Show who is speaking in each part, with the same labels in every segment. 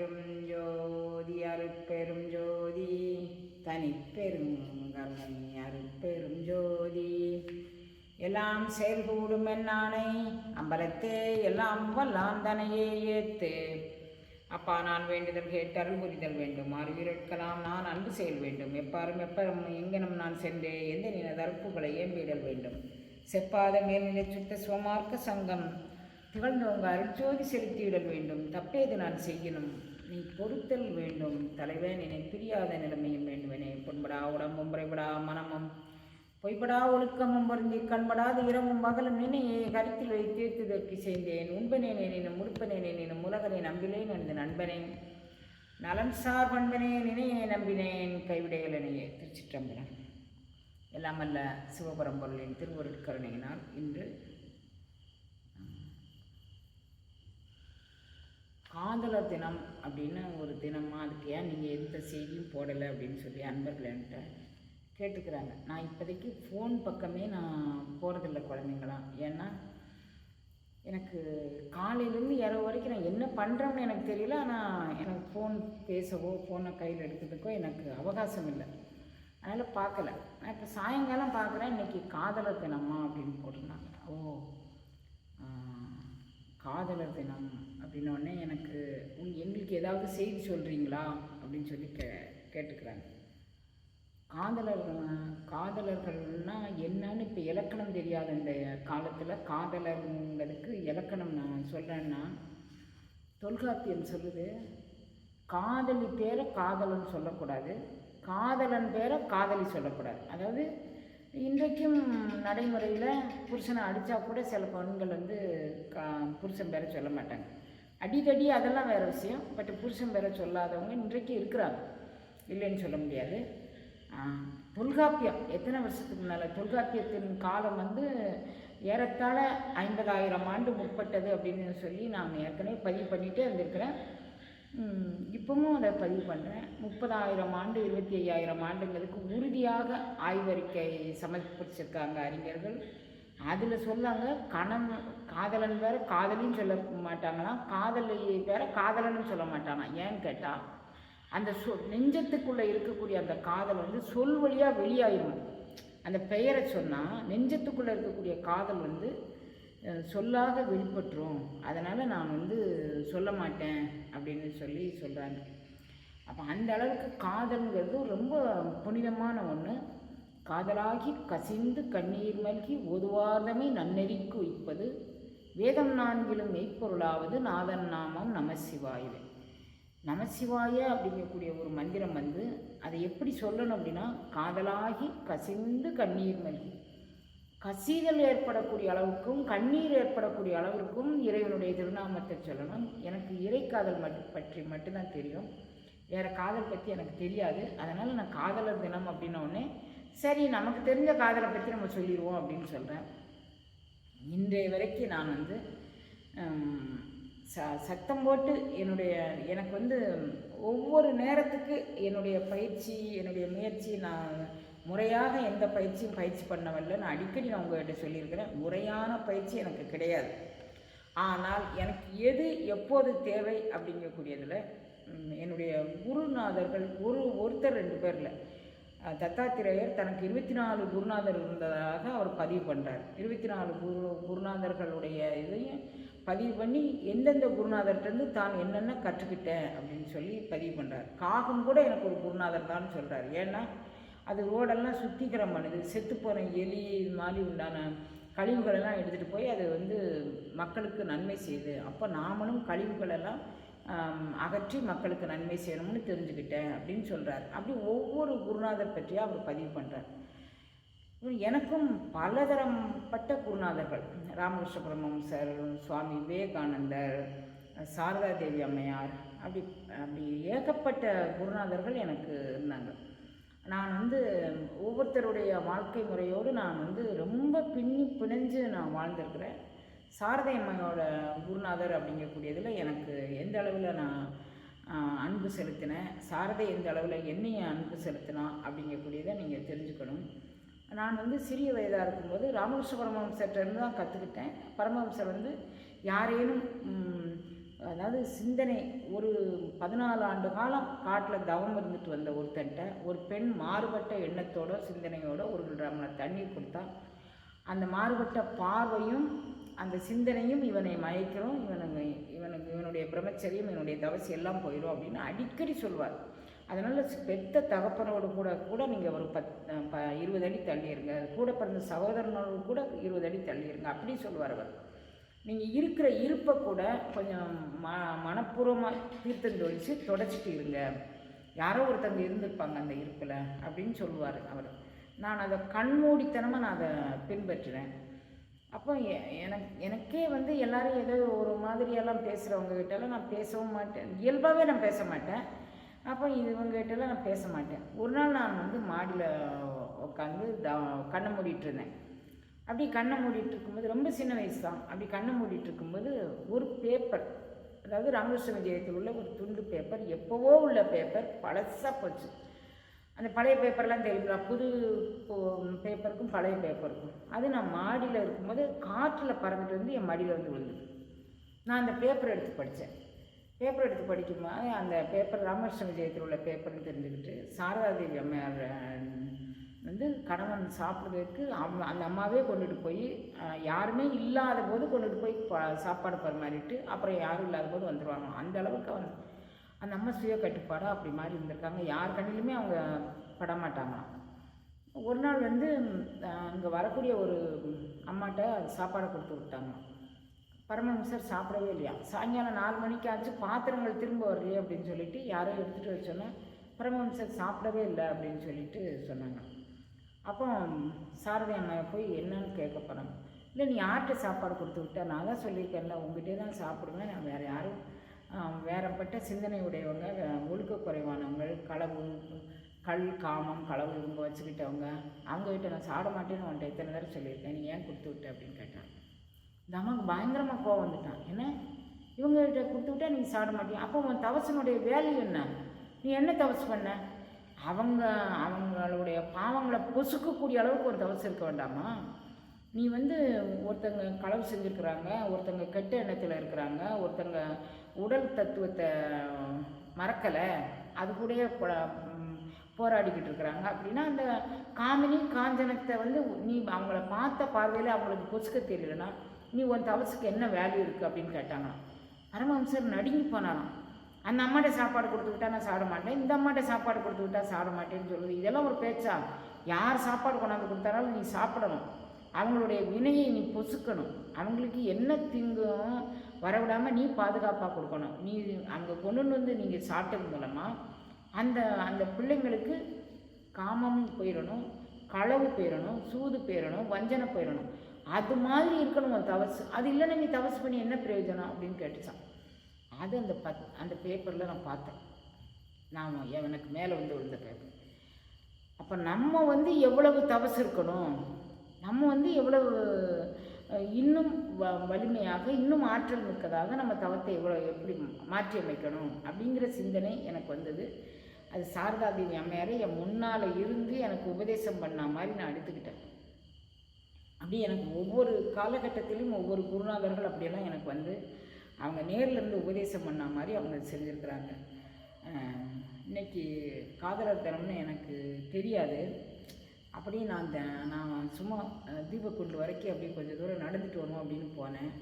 Speaker 1: பெரும் ஜோதி அருட்பெரும் ஜோதி. தனிப்பெரும் கருணை அருட்பெரும் ஜோதி. எல்லாம் செயல்கூடும் என்னானை அம்பலத்தே எல்லாம் வல்லாம் தனையே ஏத்து. அப்பா நான் வேண்டுதல் கேட்டருள் புரிதல் வேண்டும். அறிவிருட்கலாம் நான் அன்பு செயல் வேண்டும். எப்பாரும் எப்பரும் எங்கனும் நான் சென்றே எந்த நில தரப்புகளை ஏம்பிடல் வேண்டும். செப்பாத மேல்நிலை சுத்த சுவமார்க்க சங்கம் திகழ்ந்தவங்க அருட்சோதி செலுத்திவிட வேண்டும். தப்பேது நான் செய்யணும் நீ பொறுத்தல் வேண்டும். தலைவன் என்னை பிரியாத நிலைமையும் வேண்டுவனே. புண்படா உடம்பும் முறைபடா மனமும். பொய்படா ஒழுக்கமும் பொருந்தி கண்படாது இரவும் மகளும் நினையை கருத்தில் வைத்து தீர்த்துதற்கு செய்தேன் உண்பனேனே நினும் முடுப்பனேனே உலகனை நம்பினேன் எனது நண்பனே நலன் சார் பண்பனே நினையை நம்பினேன். கைவிடைகளனையே திருச்சிற்றம்பலம். எல்லாம் அல்ல சிவபரம்பொருளின் திருவருட்கருணையினால் இன்று காதலர் தினம் அப்படின்னு ஒரு தினமாக அதுக்கு ஏன் நீங்கள் எந்த செய்தியும் போடலை அப்படின்னு சொல்லி அன்பர்கள் என்கிட்ட கேட்டுக்கிறாங்க. நான் இப்போதைக்கு ஃபோன் பக்கமே நான் போகிறதில்ல குழந்தைங்களாம் ஏன்னா எனக்கு காலையிலேருந்து இரவு வரைக்கும் நான் என்ன பண்ணுறேன்னு எனக்கு தெரியல. ஆனால் எனக்கு ஃபோன் பேசவோ ஃபோனை கையில் எடுக்கிறதுக்கோ எனக்கு அவகாசம் இல்லை. அதனால் பார்க்கல. நான் இப்போ சாயங்காலம் பார்க்குறேன். இன்றைக்கி காதலர் தினமா அப்படின்னு போட்டிருந்தாங்க. ஓ காதலர் தினம். அப்படின்னோடனே எனக்கு உன் எங்களுக்கு ஏதாவது செய்தி சொல்கிறீங்களா அப்படின்னு சொல்லி கே கேட்டுக்கிறாங்க. காதலர்கள் காதலர்கள்னால் என்னன்னு இப்போ இலக்கணம் தெரியாத இந்த காலத்தில் காதலருங்கிறதுக்கு இலக்கணம் நான் சொல்கிறேன்னா தொல்காப்பியம் சொல்லுது காதலி பேரை காதலன் சொல்லக்கூடாது காதலன் பேரை காதலி சொல்லக்கூடாது. அதாவது இன்றைக்கும் நடைமுறையில் புருஷனை அடித்தா கூட சில பெண்கள் வந்து கா புருஷன் பேரை சொல்ல மாட்டாங்க. அடிதடி அதெல்லாம் வேறு விஷயம். பட் புருஷன் பேரை சொல்லாதவங்க இன்றைக்கு இருக்கிறாங்க. இல்லைன்னு சொல்ல முடியாது. தொல்காப்பியம். எத்தனை வருஷத்துக்கு முன்னால் தொல்காப்பியத்தின் காலம் வந்து ஏறத்தாழ ஐம்பதாயிரம் ஆண்டு முற்பட்டது அப்படின்னு சொல்லி நான் ஏற்கனவே பதிவு பண்ணிகிட்டே இருந்திருக்கிறேன். இப்பவும் அதை பதிவு பண்ணுறேன் முப்பதாயிரம் ஆண்டு இருபத்தி ஐயாயிரம் ஆண்டுங்களுக்கு உறுதியாக ஆய்வறிக்கை சமர்ப்பிச்சிருக்காங்க அறிஞர்கள். அதில் சொல்லாங்க கணவன் காதலன் வேற காதலின்னு சொல்ல மாட்டாங்களாம். காதலி வேற காதலன்னு சொல்ல மாட்டாங்க ஏன்னு கேட்டால் அந்த சொ நெஞ்சத்துக்குள்ளே இருக்கக்கூடிய அந்த காதல் வந்து சொல் வழியாக வெளியாயிரும். அந்த பெயரை சொன்னால் நெஞ்சத்துக்குள்ளே இருக்கக்கூடிய காதல் வந்து சொல்லாக வெளிப்பட்டுரும். அதனால் நான் வந்து சொல்ல மாட்டேன் அப்படின்னு சொல்லி சொல்கிறாங்க அப்போ அந்த அளவுக்கு காதல்ங்கிறது ரொம்ப புனிதமான ஒன்று காதலாகி கசிந்து கண்ணீர் மல்கி ஒதுவாதமே நன்னெறிக்கு வைப்பது வேதம் நான்கிலும் மெய்ப்பொருளாவது நாதன் நாமம் நமசிவாயவே நமசிவாய அப்படிங்கக்கூடிய ஒரு மந்திரம் வந்து அதை எப்படி சொல்லணும் அப்படின்னா காதலாகி கசிந்து கண்ணீர் மல்கி. கசிதல் ஏற்படக்கூடிய அளவுக்கும் கண்ணீர் ஏற்படக்கூடிய அளவிற்கும் இறைவனுடைய திருநாமத்தை சொல்லணும். எனக்கு இறை காதல் மட் பற்றி மட்டும்தான் தெரியும். வேறு காதல் பற்றி எனக்கு தெரியாது. அதனால் நான் காதலர் தினம் அப்படின்னோடனே சரி நமக்கு தெரிஞ்ச காதலை பற்றி நம்ம சொல்லிடுவோம் அப்படின்னு சொல்கிறேன் இன்றைய வரைக்கும் நான் வந்து ச சத்தம் போட்டு என்னுடைய எனக்கு வந்து ஒவ்வொரு நேரத்துக்கு என்னுடைய பயிற்சி என்னுடைய முயற்சி நான் முறையாக எந்த பயிற்சியும் பயிற்சி பண்ணவில்லை நான் அடிக்கடி நான் உங்கள்கிட்ட சொல்லியிருக்கிறேன் முறையான பயிற்சி எனக்கு கிடையாது. ஆனால் எனக்கு எது எப்போது தேவை அப்படிங்கக்கூடியதில் என்னுடைய குருநாதர்கள் ஒரு ஒருத்தர் ரெண்டு பேரில். தத்தாத்திரேயர் தனக்கு இருபத்தி நாலு குருநாதர் இருந்ததாக அவர் பதிவு பண்ணுறார் இருபத்தி நாலு குரு குருநாதர்களுடைய இதையும் பதிவு பண்ணி எந்தெந்த குருநாதர்கிட்டருந்து தான் என்னென்ன கற்றுக்கிட்டேன் அப்படின்னு சொல்லி பதிவு பண்ணுறார் காகம் கூட எனக்கு ஒரு குருநாதர் தான் சொல்கிறார் ஏன்னா அது ரோடெல்லாம் சுத்திகரம் பண்ணுது போகிற எலி இது மாதிரி உண்டான கழிவுகளெல்லாம் எடுத்துகிட்டு போய் அது வந்து மக்களுக்கு நன்மை செய்யுது. அப்போ நாமளும் கழிவுகளெல்லாம் அகற்றி மக்களுக்கு நன்மை செய்யணும்னு தெரிஞ்சுக்கிட்டேன் அப்படின்னு சொல்கிறார் அப்படி ஒவ்வொரு குருநாதர் பற்றியும் அவர் பதிவு பண்ணுறார் எனக்கும் பலதரப்பட்ட குருநாதர்கள். ராமகிருஷ்ண பரமஹம்சர் சுவாமி விவேகானந்தர் சாரதா தேவி அம்மையார் அப்படி அப்படி ஏகப்பட்ட குருநாதர்கள் எனக்கு இருந்தாங்க. நான் வந்து ஒவ்வொருத்தருடைய வாழ்க்கை முறையோடு நான் வந்து ரொம்ப பின்னி பிணைஞ்சு நான் வாழ்ந்திருக்கிறேன். சாரதை அம்மையோட குருநாதர் அப்படிங்கக்கூடியதில் எனக்கு எந்த அளவில் நான் அன்பு செலுத்தினேன் சாரதை எந்த அளவில் என்னைய அன்பு செலுத்தினா அப்படிங்கக்கூடியதை நீங்கள் தெரிஞ்சுக்கணும். நான் வந்து சிறிய வயதாக இருக்கும்போது ராமகிருஷ்ண பரமஹம்சர்கிட்டருந்து தான் கற்றுக்கிட்டேன் பரமஹம்சர் வந்து யாரேனும் அதாவது சிந்தனை ஒரு பதினாலு ஆண்டு காலம் காட்டில் தவம் இருந்துட்டு வந்த ஒருத்தன்ட்ட ஒரு பெண் மாறுபட்ட எண்ணத்தோட சிந்தனையோட ஒரு கிராமல தண்ணி கொடுத்தா அந்த மாறுபட்ட பார்வையும் அந்த சிந்தனையும் இவனை மயக்கிறோம் இவனுக்கு இவனுக்கு இவனுடைய பிரம்மச்சரியம் இவனுடைய தவசி எல்லாம் போயிடும் அப்படின்னு அடிக்கடி சொல்வார். அதனால் பெத்த தகப்பனோடு கூட கூட நீங்கள் ஒரு பத் ப இருபது அடி தள்ளிடுங்க கூட பிறந்த சகோதரனோடு கூட இருபது அடி தள்ளிடுங்க அப்படி சொல்லுவார் அவர். நீங்கள் இருக்கிற இருப்பை கூட கொஞ்சம் ம மனப்பூர்வமாக தீர்த்தம் தொழிச்சு தொடச்சிட்டு இருங்க. யாரோ ஒருத்தங்க இருந்திருப்பாங்க அந்த இருப்பில் அப்படின்னு சொல்லுவார் அவர். நான் அதை கண்மூடித்தனமாக நான் அதை பின்பற்றுறேன். அப்போ எ- எனக்கு எனக்கே வந்து எல்லோரும் ஏதோ ஒரு மாதிரியெல்லாம் பேசுகிறவங்க கிட்டலாம் நான் பேசவும் மாட்டேன். இயல்பாகவே நான் பேச மாட்டேன். அப்போ இவங்க கிட்டலாம் நான் பேச மாட்டேன். ஒரு நாள் நான் வந்து மாடியில் உட்காந்து த கண்ணை மூடிட்டு இருந்தேன். அப்படி கண்ணை மூடிட்டு இருக்கும்போது ரொம்ப சின்ன வயசு தான் அப்படி கண்ணை மூடிட்டு இருக்கும்போது ஒரு பேப்பர் அதாவது ராமகிருஷ்ண விஜயத்தில் உள்ள ஒரு துண்டு பேப்பர் எப்போவோ உள்ள பேப்பர் பழசாக போச்சு. அந்த பழைய பேப்பர்லாம் தெரியுங்களா புது போ- பேப்பருக்கும் பழைய பேப்பருக்கும் அது நான் மாடியில் இருக்கும்போது காற்றில் பறந்துட்டு வந்து என் மடியில் வந்து விழுந்தது. நான் அந்த பேப்பர் எடுத்து படித்தேன் பேப்பர் எடுத்து படிக்கும்போது அந்த பேப்பர் ராமகிருஷ்ண விஜயத்தில் உள்ள பேப்பர்னு தெரிஞ்சுக்கிட்டு சாரதாதேவி அம்மையார் வந்து கணவன் சாப்பிட்றதுக்கு அம்மா அந்த அம்மாவே கொண்டுட்டு போய் யாருமே இல்லாத போது கொண்டுட்டு போய் சாப்பாடு பரிமாறிட்டு அப்புறம் யாரும் இல்லாத போது வந்துடுவாங்க அந்த அளவுக்கு அவன் அந்த அம்மா சுய கட்டுப்பாடாக அப்படி மாதிரி இருந்திருக்காங்க. யார் கண்ணிலுமே அவங்க படமாட்டாங்களாம். ஒரு நாள் வந்து அங்கே வரக்கூடிய ஒரு அம்மாட்ட சாப்பாடை கொடுத்து விட்டாங்க பரமஹம்சர் சாப்பிடவே இல்லையா? சாயங்காலம் நாலு மணிக்கு ஆச்சு பாத்திரங்கள் திரும்ப வரலையே அப்படின்னு சொல்லிட்டு யாரோ எடுத்துகிட்டு வர சொன்னா பரமஹம்சர் சாப்பிடவே இல்லை அப்படின்னு சொல்லிட்டு சொன்னாங்க. அப்போ சாரதி அம்மா போய் என்னன்னு கேட்க போகிறாங்க இல்லை நீ யார்கிட்ட சாப்பாடு கொடுத்து விட்டா? நான் தான் சொல்லியிருக்கேன்ல உங்ககிட்டே தான் சாப்பிடுவேன். நான் வேறு யாரும் வேறப்பட்ட சிந்தனை உடையவங்க வே- ஒழுக்க குறைவானவங்க களவு கல் காமம் களவு இவங்க வச்சுக்கிட்டவங்க அவங்ககிட்ட நான் சாப்பிட மாட்டேன்னு உன்ட்ட இத்தனை தடவை சொல்லியிருக்கேன் நீ ஏன் கொடுத்து விட்ட அப்படின்னு கேட்டான். இந்த அம்மாவுக்கு பயங்கரமாக கோவம் வந்துட்டான். என்ன? இவங்ககிட்ட கொடுத்து விட்டா நீ சாப்பிட மாட்டியா? அப்போ உன் தவசனுடைய வேல்யூ என்ன? நீ என்ன தவசு பண்ண? அவங்க அவங்களுடைய பாவங்களை பொசுக்கக்கூடிய அளவுக்கு ஒரு தவசு இருக்க வேண்டாமா? நீ வந்து ஒருத்தங்க களவு செஞ்சுருக்குறாங்க ஒருத்தங்க கெட்ட எண்ணத்தில் இருக்கிறாங்க ஒருத்தங்க உடல் தத்துவத்தை மறக்கலை அது கூடயே போராடிக்கிட்டு இருக்கிறாங்க. அப்படின்னா அந்த காமினி காஞ்சனத்தை வந்து நீ அவங்கள பார்த்த பார்வையில் அவங்களுக்கு பொசுக்க தெரியலனா நீ உன் தவசுக்கு என்ன வேல்யூ இருக்குது அப்படின்னு கேட்டாங்களாம். பரமஹம்சர் நடுங்கி போனாராம். அந்த அம்மாட்ட சாப்பாடு கொடுத்து விட்டா நான் சாப்பிட மாட்டேன் இந்த அம்மாட்ட சாப்பாடு கொடுத்து விட்டா சாப்பிட மாட்டேன்னு சொல்லுது. இதெல்லாம் ஒரு பேச்சா? யார் சாப்பாடு கொண்டாந்து கொடுத்தாலும் நீ சாப்பிடணும். அவங்களுடைய வினையை நீ பொசுக்கணும். அவங்களுக்கு என்ன திங்கும் வரவிடாமல் நீ பாதுகாப்பாக கொடுக்கணும். நீ அங்கே கொண்டு வந்து நீங்கள் சாப்பிட்டது மூலமாக அந்த அந்த பிள்ளைங்களுக்கு காமம் போயிடணும் களவு போயிடணும் சூது போயிடணும் வஞ்சனை போயிடணும். அது மாதிரி இருக்கணும் தவசு. அது இல்லைன்னா நீ தவசு பண்ணி என்ன பிரயோஜனம் அப்படின்னு கேட்டுச்சான். அது அந்த பத் அந்த பேப்பரில் நான் பார்த்தேன். நான் எனக்கு மேலே வந்து விழுந்த பேப்பர் அப்போ நம்ம வந்து எவ்வளவு தவசு இருக்கணும்? நம்ம வந்து எவ்வளவு இன்னும் வ வலிமையாக இன்னும் ஆற்றல் மிக்கதாக நம்ம தவத்தை எவ்வளோ எப்படி மாற்றி அமைக்கணும் அப்படிங்கிற சிந்தனை எனக்கு வந்தது. அது சாரதாதேவி அம்மையாரை என் முன்னால் இருந்து எனக்கு உபதேசம் பண்ண மாதிரி நான் எடுத்துக்கிட்டேன். அப்படி எனக்கு ஒவ்வொரு காலகட்டத்திலும் ஒவ்வொரு குருநாதர்கள் அப்படியெல்லாம் எனக்கு வந்து அவங்க நேரில் இருந்து உபதேசம் பண்ண மாதிரி அவங்க செஞ்சுருக்குறாங்க. இன்றைக்கி இன்னைக்கு காதலர் தனம்னு எனக்கு தெரியாது. அப்படியே நான் அந்த நான் சும்மா தீபக்குண்டு வரைக்கும் அப்படியே கொஞ்சம் தூரம் நடந்துட்டு வரணும் அப்படின்னு போனேன்.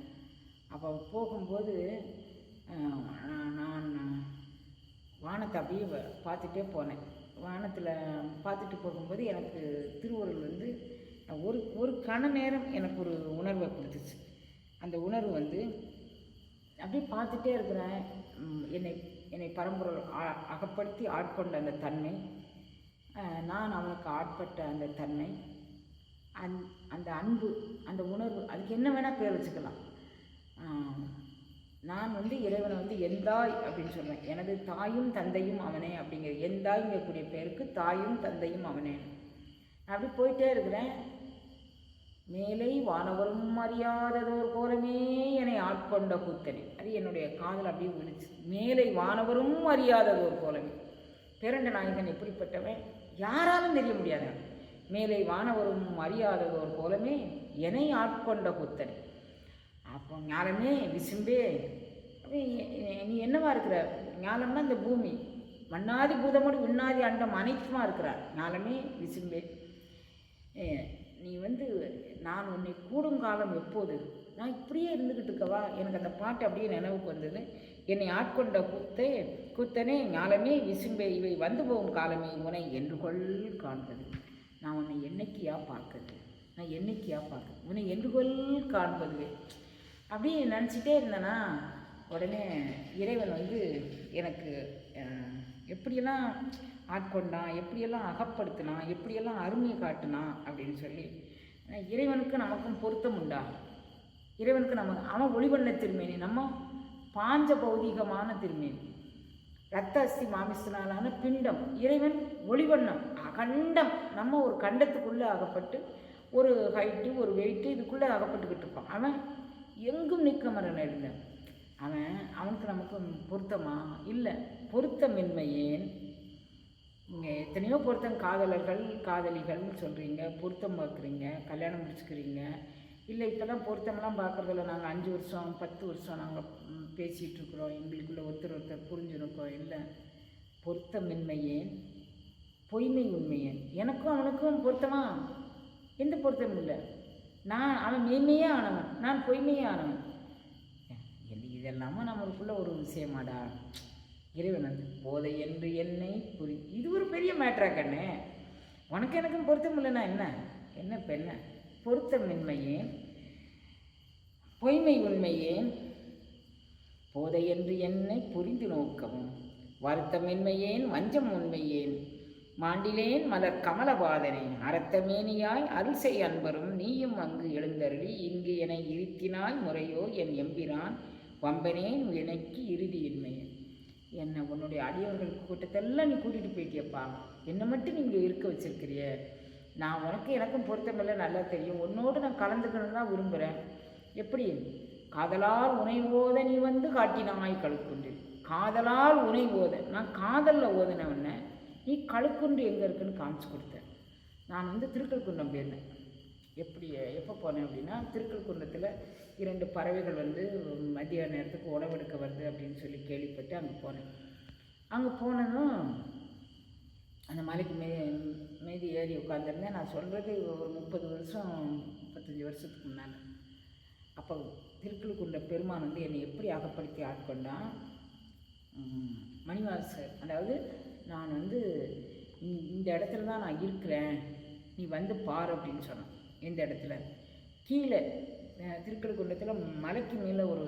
Speaker 1: அப்போ போகும்போது நான் வானத்தை அப்படியே பார்த்துட்டே போனேன். வானத்தில் பார்த்துட்டு போகும்போது எனக்கு திருவருள் வந்து ஒரு ஒரு கண நேரம் எனக்கு ஒரு உணர்வை கொடுத்துச்சு. அந்த உணர்வு வந்து அப்படியே பார்த்துட்டே இருக்கிறேன். என்னை என்னை பரம்பொருள் அகப்படுத்தி ஆட்கொண்ட அந்த தன்மை. நான் அவனுக்கு ஆட்பட்ட அந்த தன்மை அந் அந்த அன்பு அந்த உணர்வு அதுக்கு என்ன வேணால் பேர் வச்சுக்கலாம். நான் வந்து இறைவனை வந்து எந்தாய் அப்படின்னு சொல்லுவேன் எனது தாயும் தந்தையும் அவனே அப்படிங்கிற எந்தாய்ங்கக்கூடிய பேருக்கு தாயும் தந்தையும் அவனே. அப்படி போயிட்டே இருக்கிறேன். மேலை வானவரும் அறியாததோர் கோலமே என்னை ஆட்கொண்ட கூத்தனை. அது என்னுடைய காதல் அப்படியே விழுச்சு மேலை வானவரும் அறியாததோர் கோலமே பேரண்ட நாயகன் எப்படிப்பட்டவன்? யாராலும் தெரிய முடியாது. மேலே வானவரும் அறியாததோர் போலமே என்னை ஆட்கொண்ட புத்தன் அப்போ ஞானமே விசும்பே அப்படி நீ இருக்கிற? ஞானம்னா இந்த பூமி. மண்ணாதி பூதமோடு விண்ணாதி அண்டம் அனைத்துமா இருக்கிறார். ஞானமே விசும்பே நீ வந்து நான் உன்னை கூடும் காலம் எப்போது? நான் இப்படியே இருந்துக்கிட்டு இருக்கவா? எனக்கு அந்த பாட்டு அப்படியே நினைவுக்கு வந்தது. என்னை ஆட்கொண்ட கூத்தே கூத்தனே ஞாலமே விசும்பே இவை வந்து போகும் காலமே முனை என்று கொள் காண்பது. நான் உன்னை என்னைக்கியா பார்க்குது நான் என்னைக்கியா பார்க்குது உன்னை என்று கொள் காண்பது அப்படியே நினச்சிட்டே இருந்தேனா உடனே இறைவன் வந்து எனக்கு எப்படியெல்லாம் ஆட்கொண்டான் எப்படியெல்லாம் அகப்படுத்தினான் எப்படியெல்லாம் அருமையை காட்டினான் அப்படின்னு சொல்லி இறைவனுக்கு நமக்கும் பொருத்தம் உண்டா? இறைவனுக்கு நம்ம அவன் ஒளிவண்ண திருமேனி நம்ம பாஞ்ச பௌதீகமான திருமேனி ரத்த அஸ்தி மாமிசனாலான பிண்டம் இறைவன் ஒளிவண்ணம் அகண்டம் நம்ம ஒரு கண்டத்துக்குள்ளே அகப்பட்டு ஒரு ஹைட்டு ஒரு வெயிட்டு இதுக்குள்ளே அகப்பட்டுக்கிட்டு இருப்பான். அவன் எங்கும் நிற்க மரன் இருந்தேன் அவன் அவனுக்கு நமக்கு பொருத்தமா? இல்லை. பொருத்தமின்மை ஏன்? இங்கே எத்தனையோ பொருத்தம் காதலர்கள் காதலிகள்னு சொல்கிறீங்க பொருத்தம் பார்க்குறீங்க கல்யாணம் முடிச்சுக்கிறீங்க இல்லை இப்போல்லாம் பொருத்தம்லாம் பார்க்குறதில்ல நாங்கள் அஞ்சு வருஷம் பத்து வருஷம் நாங்கள் பேசிகிட்டு இருக்கிறோம் எங்களுக்குள்ளே ஒருத்தர் ஒருத்தர் புரிஞ்சுருக்கோம். இல்லை பொருத்தமின்மையே பொய்மை உண்மையே. எனக்கும் அவனுக்கும் பொருத்தமா? எந்த பொருத்தமும் இல்லை. நான் அவன் மேன்மையே ஆனவன். நான் பொய்மையே ஆனவன். என்ன இதெல்லாமா நம்மளுக்குள்ள ஒரு விஷயமாடா. இறைவன் போதை என்று என்னை புரி இது ஒரு பெரிய மேட்ரா கண்ணே உனக்கு எனக்கும் பொருத்தம் இல்லைன்னா என்ன? என்ன இப்போ என்ன? பொருத்தமின்மையே பொய்மை உண்மையேன் போதை என்று என்னை புரிந்து நோக்கவும். வருத்தமின்மையேன் வஞ்சம் உண்மையேன். மாண்டிலேன் மலர் கமலபாதனே அரத்தமேனியாய் அருள்சை அன்பரும் நீயும் அங்கு எழுந்தருளி இங்கு என இருத்தினாய் முறையோ என் எம்பிரான் வம்பனேன் எனக்கு இறுதியின்மையே என்ன உன்னுடைய அடியவர்கள் கூட்டத்தெல்லாம் நீ கூட்டிகிட்டு போயிட்டியப்பா? என்னை மட்டும் நீங்கள் இருக்க வச்சிருக்கிறிய நான் உனக்கு எனக்கும் பொருத்தமில்லை நல்லா தெரியும். உன்னோடு நான் கலந்துக்கணும்னு தான் விரும்புகிறேன் எப்படி? காதலால் உனைவோத நீ வந்து காட்டினாய் கழுக்குன்று காதலால் உனை ஓத. நான் காதலில் ஓதினவன நீ கழுக்குன்று எங்கே இருக்குன்னு காமிச்சு கொடுத்தேன். நான் வந்து திருக்கல்குன்றம் போயிருந்தேன். எப்படி எப்போ போனேன் அப்படின்னா திருக்கல்குன்றத்தில் இரண்டு பறவைகள் வந்து மதிய நேரத்துக்கு உணவெடுக்க வருது அப்படின்னு சொல்லி கேள்விப்பட்டு அங்கே போனேன். அங்கே போனதும் அந்த மலைக்கு மே மீதி ஏறி உட்காந்துருந்தேன் நான் சொல்கிறது ஒரு முப்பது வருஷம் முப்பத்தஞ்சு வருஷத்துக்கு முன்னால். அப்போ திருக்குழுக்குன்ற பெருமான் வந்து என்னை எப்படி அகப்படுத்தி ஆட்கொண்டான் மணிவாசர் அதாவது நான் வந்து இந்த- இந்த இடத்துல தான் நான் இருக்கிறேன். நீ வந்து பாரு அப்படின்னு சொன்னான். எந்த இடத்துல? கீழே அஹ், மலைக்கு மேலே ஒரு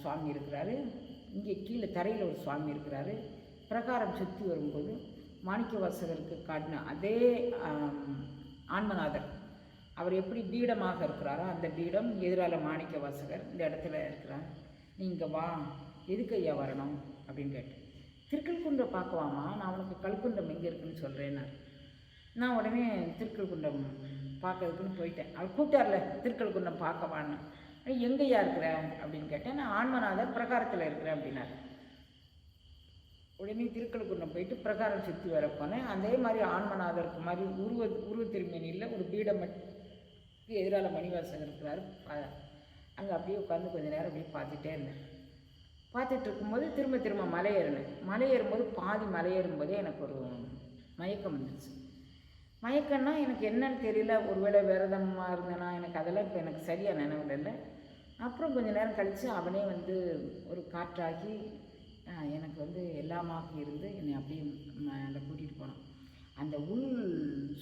Speaker 1: சுவாமி இருக்கிறாரு. இங்கே கீழே தரையில் ஒரு சுவாமி இருக்கிறாரு. பிரகாரம் சுற்றி வரும்போது மாணிக்க வாசகருக்கு காட்டின அதே ஆன்மநாதர் அவர் எப்படி பீடமாக இருக்கிறாரோ அந்த பீடம் எதிரால மாணிக்க வாசகர் இந்த இடத்துல இருக்கிறார். நீங்கள் வா எதுக்கு ஐயா வரணும்? அப்படின்னு கேட்டேன். திருக்கல்குன்றம் பார்க்கவாமா? நான் உனக்கு கல்குன்றம் எங்கே இருக்குன்னு சொல்கிறேன்னார் நான் உடனே திருக்கல்குன்றம் பார்க்கறதுக்குன்னு போயிட்டேன். அவர் கூப்பிட்டார்ல திருக்கல்குன்றம் பார்க்கவான்னு. எங்கேயா இருக்கிற? அப்படின்னு கேட்டேன். நான் ஆன்மநாதர் பிரகாரத்தில் இருக்கிறேன் அப்படின்னாரு. உடனே திருக்கழுக்குன்றம் போயிட்டு பிரகாரம் சுற்றி வர போனேன். அதே மாதிரி ஆன்மநாதருக்கு மாதிரி உருவ உருவ திருமேனியில் ஒரு பீடம் மட்டும் எதிரால மணிவாசகர் இருக்கிறார் அங்கே அப்படியே உட்காந்து கொஞ்ச நேரம் அப்படியே பார்த்துட்டே இருந்தேன். பார்த்துட்டு இருக்கும்போது திரும்ப திரும்ப மலை ஏறினேன். மலை ஏறும்போது பாதி மலை ஏறும்போதே எனக்கு ஒரு மயக்கம் வந்துச்சு மயக்கம்னா எனக்கு என்னன்னு தெரியல. ஒருவேளை விரதமாக இருந்தேனா எனக்கு அதெல்லாம் இப்போ எனக்கு சரியாக நினைவு இல்லை. அப்புறம் கொஞ்சம் நேரம் கழித்து அவனே வந்து ஒரு காற்றாகி எனக்கு வந்து எல்லாமாக இருந்து என்னை அப்படியே மேலே கூட்டிகிட்டு போனான். அந்த உள்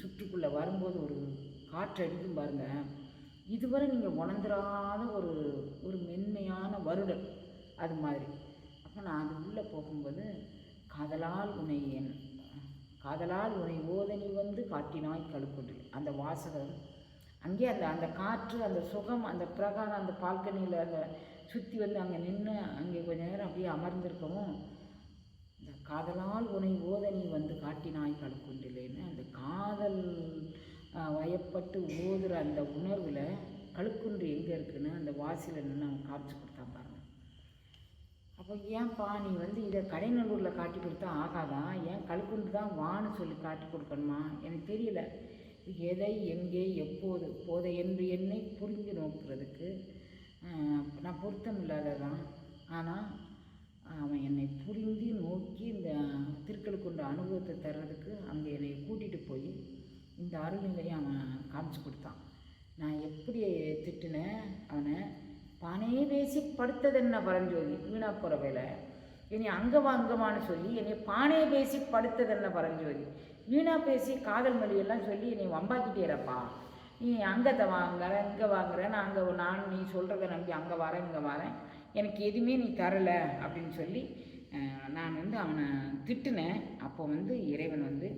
Speaker 1: சுற்றுக்குள்ளே வரும்போது ஒரு காற்று அடிக்கும் பாருங்க. இதுவரை நீங்கள் உணர்ந்துடாத ஒரு ஒரு மென்மையான வருடல் அது மாதிரி. அப்போ நான் அது உள்ளே போகும்போது காதலால் உன்னை என் காதலால் உன்னை ஓதனி வந்து காட்டினாய் கழுக்குண்டு அந்த வாசகம் அங்கே அந்த அந்த காற்று அந்த சுகம் அந்த பிரகாரம் அந்த பால்கனியில் அந்த சுற்றி வந்து அங்கே நின்று அங்கே கொஞ்ச நேரம் அப்படியே அமர்ந்திருக்கவும் இந்த காதலால் உன்னை ஓதனி வந்து காட்டினாய் கழுக்குன்றிலேன்னு அந்த காதல் வயப்பட்டு ஓதுற அந்த உணர்வில் கழுக்குன்று எங்கே இருக்குன்னு அந்த வாசியில் நின்று அவன் காமிச்சு கொடுத்தான் பாருங்க. அப்போ ஏன்பா நீ வந்து இதை கடைநல்லூரில் காட்டி கொடுத்தா ஆகாதா? ஏன் கழுக்குன்று தான் வான்னு சொல்லி காட்டி கொடுக்கணுமா? எனக்கு தெரியல. எதை எங்கே எப்போது போதை என்று என்னை புரிஞ்சு நோக்கிறதுக்கு நான் பொருத்தம் இல்லாததான். ஆனால் அவன் என்னை புரிந்து நோக்கி இந்த திருக்கல் கொண்ட அனுபவத்தை தர்றதுக்கு அங்கே என்னை கூட்டிகிட்டு போய் இந்த அருள்நிலையை அவன் காமிச்சு கொடுத்தான். நான் எப்படி திட்டினேன்? அவனை பானையே பேசி படுத்ததென்ன பரஞ்சோதி? வீணா போகிற வேலை. இனி அங்கவா அங்கவான்னு சொல்லி என்னை பானையை பேசி படுத்ததென்ன பரஞ்சோதி? வீணா பேசி காதல் மொழியெல்லாம் சொல்லி என்னை வம்பாக்கிட்டேரப்பா நீ அங்கே வாங்குற இங்கே வாங்குற நான் அங்கே நான் நீ சொல்கிறத நம்பி அங்கே வரேன் இங்கே வரேன். எனக்கு எதுவுமே நீ தரலை அப்படின்னு சொல்லி நான் வந்து அவனை திட்டினேன். அப்போ வந்து இறைவன் வந்து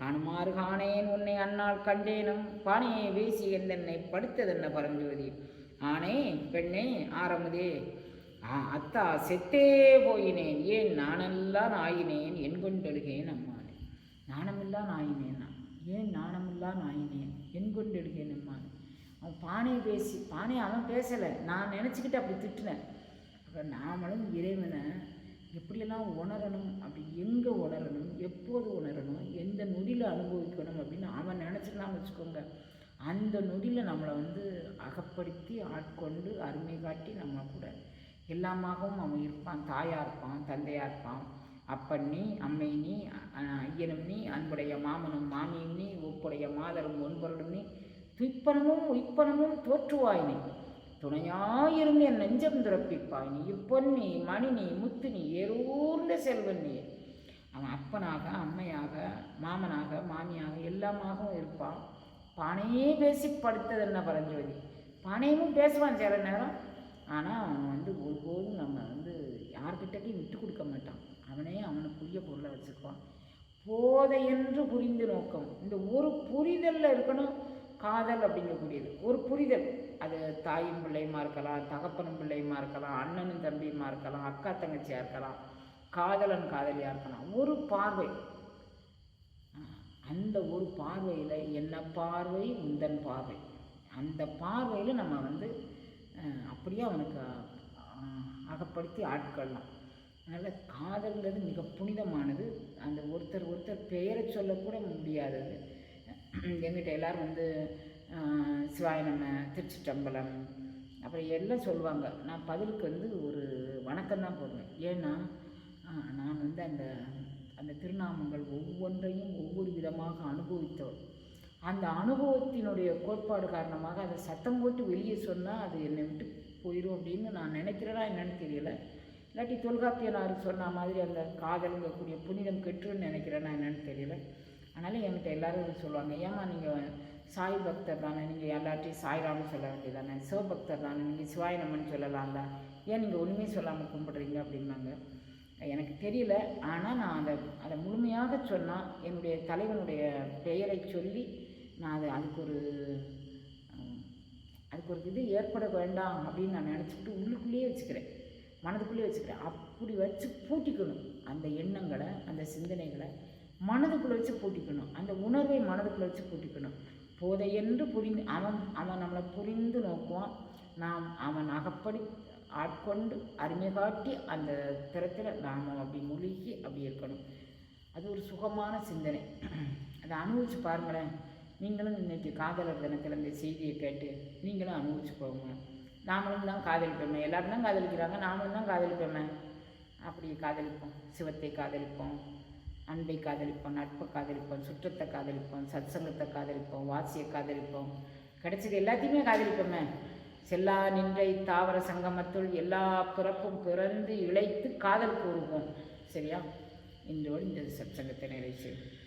Speaker 1: காணுமாறு காணேன் உன்னை அன்னால் கண்டேனும். பானையை வீசி என்னை படுத்ததென்ன பரஞ்சோதி? ஆனே பெண்ணே ஆரம்பதே. அத்தா செத்தே போயினேன். ஏன் நானெல்லாம் ஆயினேன்? என் கொண்டொழுகேன் அம்மானே. நாணமில்லா நாயினேன் நான் ஏன் நாணமில்லா நாயினேன்? என் கொண்டிடுகேன் அம்மானே அவன் பானை பேசி பானை அவன் பேசலை. நான் நினச்சிக்கிட்டு அப்படி திட்டினேன். அப்போ நாமளும் இறைவனை எப்படியெல்லாம் உணரணும் அப்படி எங்கே உணரணும் எப்போது உணரணும் எந்த நொடியில் அனுபவிக்கணும் அப்படின்னு அவன் நினச்சிக்கலாம் வச்சுக்கோங்க. அந்த நொடியில் நம்மளை வந்து அகப்படுத்தி ஆட்கொண்டு அருமை காட்டி நம்ம கூட எல்லாமாகவும் அவன் இருப்பான். தாயாக இருப்பான் தந்தையாக இருப்பான். அப்பண்ணி அம்மை நீ ஐயனும் நீ அன்புடைய மாமனும் மாமியும் நீ ஒப்புடைய மாதரும் ஒன்பருடும் நீ துய்ப்பனமும் உய்ப்பனமும் தோற்றுவாய் நீ. துணையாயிரும் என் நெஞ்சம் துறப்பிப்பாய் நீ. இப்பொன்னி மணினி முத்துனி ஏறூர்ந்த செல்வன் நீ. அவன் அப்பனாக அம்மையாக மாமனாக மாமியாக எல்லாமாகவும் இருப்பான். பானையே பேசி படுத்தது என்ன பரஞ்சோதி? பானையும் பேசுவான் சில நேரம். ஆனால் அவன் வந்து ஒருபோதும் நம்ம வந்து யார்கிட்டக்கையும் விட்டு கொடுக்க மாட்டான். அவனே அவனுக்குரிய பொருளை வச்சுக்குவான். போதையென்று புரிந்து நோக்கம். இந்த ஒரு புரிதலில் இருக்கணும் காதல் அப்படிங்கக்கூடியது. ஒரு புரிதல். அது தாயும் பிள்ளையுமா இருக்கலாம் தகப்பனும் பிள்ளையுமா இருக்கலாம் அண்ணனும் தம்பியுமா இருக்கலாம் அக்கா தங்கச்சியாக இருக்கலாம் காதலன் காதலியாக இருக்கலாம். ஒரு பார்வை. அந்த ஒரு பார்வையில் என்ன பார்வை? உந்தன் பார்வை. அந்த பார்வையில் நம்ம வந்து அப்படியே அவனுக்கு அகப்படுத்தி ஆட்கொள்ளலாம். அதனால் காதல்ன்றது மிக புனிதமானது. அந்த ஒருத்தர் ஒருத்தர் பெயரை சொல்லக்கூட முடியாதது. எங்கிட்ட எல்லோரும் வந்து அஹ், சிவாய நம்ம திருச்சிட்டம்பலம் அப்புறம் எல்லாம் சொல்லுவாங்க. நான் பதிலுக்கு வந்து ஒரு வணக்கம் தான் போடுவேன். ஏன்னா நான் வந்து அந்த அந்த திருநாமங்கள் ஒவ்வொன்றையும் ஒவ்வொரு விதமாக அனுபவித்தவள். அந்த அனுபவத்தினுடைய கோட்பாடு காரணமாக அதை சத்தம் போட்டு வெளியே சொன்னால் அது என்னை விட்டு போயிடும் அப்படின்னு நான் நினைக்கிறேனா என்னன்னு தெரியல. இல்லாட்டி தொல்காப்பியனார் சொன்ன மாதிரி அந்த காதலுங்கக்கூடிய புனிதம் கெட்டுன்னு நினைக்கிறேனா என்னன்னு தெரியல. அதனால் என்கிட்ட எல்லோரும் சொல்லுவாங்க ஏம்மா நீங்கள் சாய் பக்தர் தானே நீங்கள் எல்லார்ட்டையும் சாய்ராம்னு சொல்ல வேண்டியதானே சிவபக்தர் தானே நீங்கள் சிவாயனம்மன் சொல்லலாம்ல ஏன் நீங்கள் ஒன்றுமே சொல்லாமல் கும்பிட்றீங்க? அப்படின்னாங்க எனக்கு தெரியல ஆனால் நான் அதை அதை முழுமையாக சொன்னால் என்னுடைய தலைவனுடைய பெயரை சொல்லி நான் அதை அதுக்கு ஒரு அதுக்கு ஒரு இது ஏற்பட வேண்டாம் அப்படின்னு நான் நினச்சிக்கிட்டு உள்ளுக்குள்ளேயே வச்சுக்கிறேன். மனதுக்குள்ளேயே வச்சுக்கிறேன். அப்படி வச்சு பூட்டிக்கணும். அந்த எண்ணங்களை அந்த சிந்தனைகளை மனதுக்குள்ளே வச்சு பூட்டிக்கணும். அந்த உணர்வை மனதுக்குள்ளே வச்சு பூட்டிக்கணும். போதையென்று புரிந்து அவன் அவன் நம்மளை புரிந்து நோக்குவான். நாம் அவன் அகப்படி ஆட்கொண்டு அருமை காட்டி அந்த திறத்தில் நாம் அப்படி மூழ்கி அப்படி இருக்கணும். அது ஒரு சுகமான சிந்தனை. அதை அனுபவிச்சு பாருங்களேன். நீங்களும் இன்றைக்கி காதலர் தினத்தில் இந்த செய்தியை கேட்டு நீங்களும் அனுபவிச்சு போங்க. நாமளும் தான் காதலிப்போமே. எல்லோரும் தான் காதலிக்கிறாங்க. நாமளும் தான் காதலிப்போமே. அப்படி காதலிப்போம். சிவத்தை காதலிப்போம். அன்பை காதலிப்போம். நட்பை காதலிப்போம். சுற்றத்தை காதலிப்போம். சத்சங்கத்தை காதலிப்போம். வாசியை காதலிப்போம். கிடைச்சது எல்லாத்தையுமே காதலிப்போமே. செல்லா நின்றை தாவர சங்கமத்துள் எல்லா பிறப்பும் பிறந்து இழைத்து காதல் கூறுவோம். சரியா? இன்றோடு இந்த சத்சங்கத்தை நிறைவு செய்வோம்.